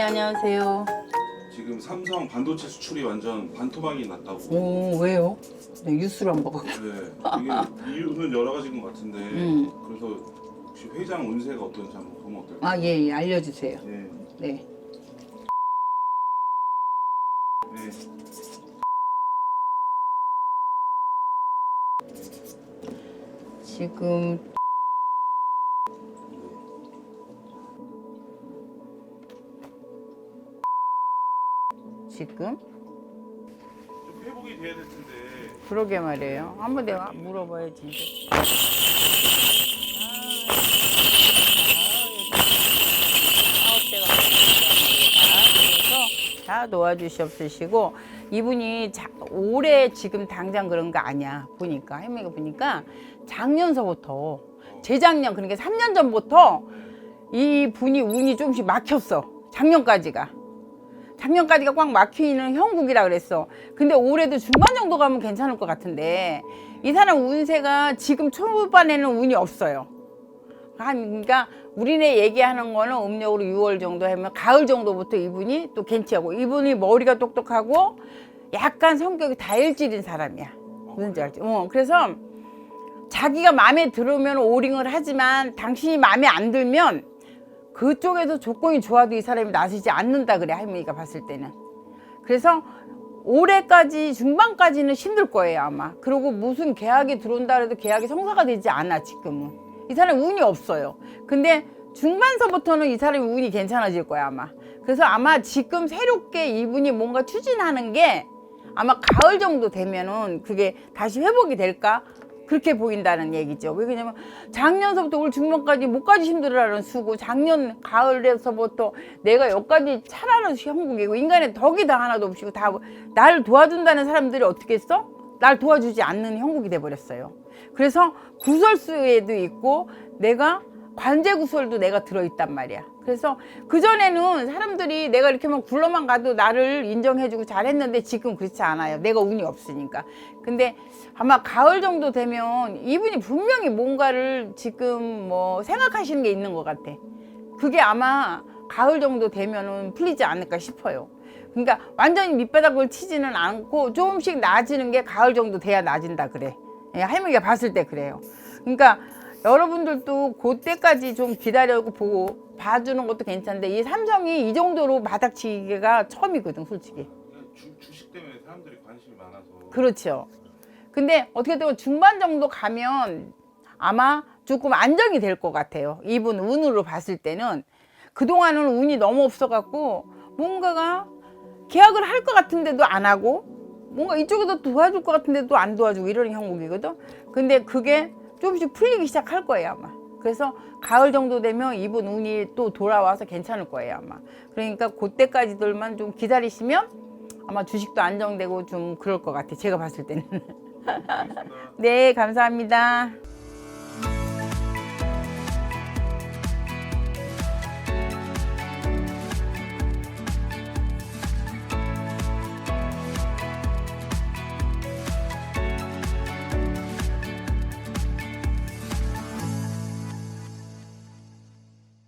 안녕하세요. 지금 삼성 반도체 수출이 완전 반토막이 났다고. 오, 왜요? 네, 뉴스를 안 보고. 네, 이게 이유는 여러 가지인 것 같은데 음. 그래서 혹시 회장 운세가 어떤지 한번 보면 어떨까요? 아, 예, 예, 알려주세요. 네, 네. 네. 지금 지금 좀 회복이 돼야 될 텐데. 그러게 말이에요. 한번 내가 물어봐야지. 이제. 아홉 대가 그래서 다 도와주시옵시고 이분이 자, 올해 지금 당장 그런 거 아니야 보니까 할머니가 보니까 작년서부터 재작년 그러니까 3년 전부터 이 분이 운이 조금씩 막혔어 작년까지가 작년까지가 꽉 막히는 형국이라 그랬어. 근데 올해도 중반 정도 가면 괜찮을 것 같은데 이 사람 운세가 지금 초반에는 운이 없어요. 한 그러니까 우리네 얘기하는 거는 음력으로 6월 정도 하면 가을 정도부터 이분이 또 괜찮고 이분이 머리가 똑똑하고 약간 성격이 다혈질인 사람이야. 무슨지 알지? 어, 그래서 자기가 마음에 들으면 오링을 하지만 당신이 마음에 안 들면 그쪽에서 조건이 좋아도 이 사람이 나서지 않는다 그래 할머니가 봤을 때는. 그래서 올해까지 중반까지는 힘들 거예요 아마. 그리고 무슨 계약이 들어온다 해도 계약이 성사가 되지 않아 지금은. 이 사람 운이 없어요. 근데 중반서부터는 이 사람이 운이 괜찮아질 거야 아마. 그래서 아마 지금 새롭게 이분이 뭔가 추진하는 게 아마 가을 정도 되면은 그게 다시 회복이 될까 그렇게 보인다는 얘기죠. 왜냐면 작년서부터 올 중반까지 목까지 힘들어하는 수고 작년 가을에서부터 내가 여기까지 차라는 형국이고 인간의 덕이 다 하나도 없이고 다 나를 도와준다는 사람들이 어떻게 했어? 날 도와주지 않는 형국이 돼버렸어요. 그래서 구설수에도 있고 내가 관제 구설도 내가 들어있단 말이야. 그래서 그전에는 사람들이 내가 이렇게 만 굴러만 가도 나를 인정해주고 잘했는데 지금 그렇지 않아요. 내가 운이 없으니까. 근데 아마 가을 정도 되면 이분이 분명히 뭔가를 지금 뭐 생각하시는 게 있는 것 같아. 그게 아마 가을 정도 되면은 풀리지 않을까 싶어요. 그러니까 완전히 밑바닥을 치지는 않고 조금씩 나아지는 게 가을 정도 돼야 나아진다 그래. 예, 할머니가 봤을 때 그래요. 그러니까 여러분들도 그때까지 좀 기다려고 보고 봐주는 것도 괜찮은데 이 삼성이 이 정도로 바닥치기가 처음이거든 솔직히. 주, 주식 때문에 사람들이 관심이 많아서. 그렇죠. 근데 어떻게 되면 중반 정도 가면 아마 조금 안정이 될 것 같아요. 이분 운으로 봤을 때는 그동안은 운이 너무 없어갖고 뭔가가 계약을 할 것 같은데도 안 하고 뭔가 이쪽에서 도와줄 것 같은데도 안 도와주고 이런 형국이거든. 근데 그게 조금씩 풀리기 시작할 거예요 아마. 그래서 가을 정도 되면 이분 운이 또 돌아와서 괜찮을 거예요 아마. 그러니까 그때까지들만 좀 기다리시면 아마 주식도 안정되고 좀 그럴 것 같아. 제가 봤을 때는. 네, 감사합니다.